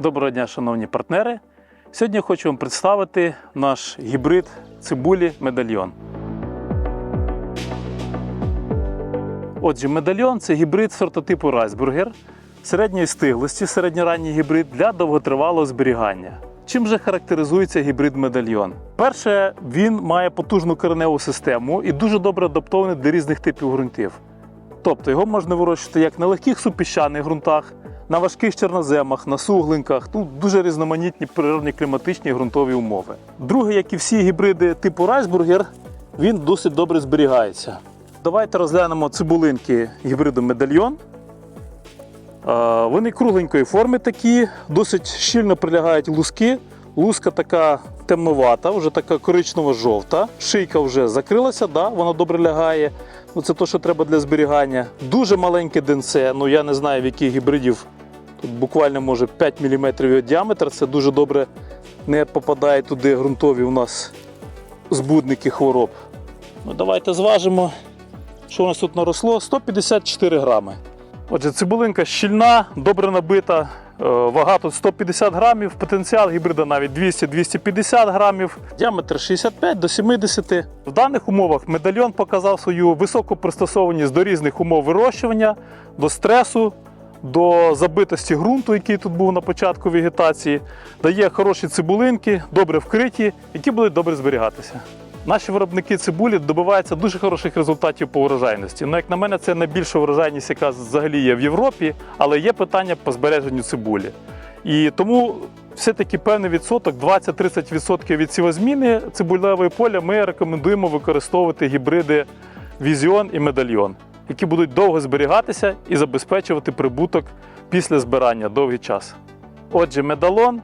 Доброго дня, шановні партнери. Сьогодні я хочу вам представити наш гібрид цибулі медальйон. Отже, медальйон це гібрид сортотипу Райсбургер середньої стиглості, середньоранній гібрид для довготривалого зберігання. Чим же характеризується гібрид медальйон? Перше, він має потужну кореневу систему і дуже добре адаптований до різних типів ґрунтів. Тобто його можна вирощувати як на легких супіщаних ґрунтах, на важких чорноземах, на суглинках. Тут дуже різноманітні природні кліматичні і ґрунтові умови. Друге, як і всі гібриди типу Райсбургер, він досить добре зберігається. Давайте розглянемо цибулинки гібриду медальйон. Вони кругленької форми такі, досить щільно прилягають луски. Луска така темновата, вже така коричнево-жовта. Шийка вже закрилася, да, вона добре лягає. Ну, це те, що треба для зберігання. Дуже маленьке денце. Ну я не знаю, в яких гібридів. Тут буквально може 5 мм його діаметр. Це дуже добре не попадає туди ґрунтові у нас збудники хвороб. Ну, давайте зважимо, що у нас тут наросло. 154 грами. Отже, цибулинка щільна, добре набита. е, Вага тут 150 грамів, потенціал гібрида навіть 200-250 грамів, діаметр 65 до 70. В даних умовах медальйон показав свою високу пристосованість до різних умов вирощування, до стресу, до забитості ґрунту, який тут був на початку вегетації. Дає хороші цибулинки, добре вкриті, які будуть добре зберігатися. Наші виробники цибулі добиваються дуже хороших результатів по врожайності. Ну, як на мене, це найбільша врожайність, яка взагалі є в Європі, але є питання по збереженню цибулі. І тому все-таки певний відсоток, 20-30% від сівозміни цибулевої поля, ми рекомендуємо використовувати гібриди Візіон і Медальйон, які будуть довго зберігатися і забезпечувати прибуток після збирання довгий час. Отже, медалон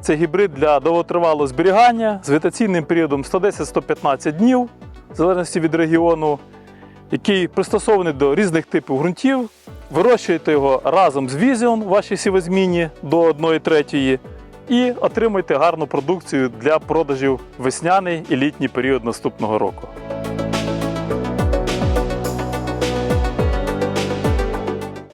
це гібрид для довготривалого зберігання з вегетаційним періодом 110-115 днів, в залежності від регіону, який пристосований до різних типів ґрунтів. Вирощуєте його разом з візіон в вашій сівозміні до 1 третьої і отримуйте гарну продукцію для продажів весняний і літній період наступного року.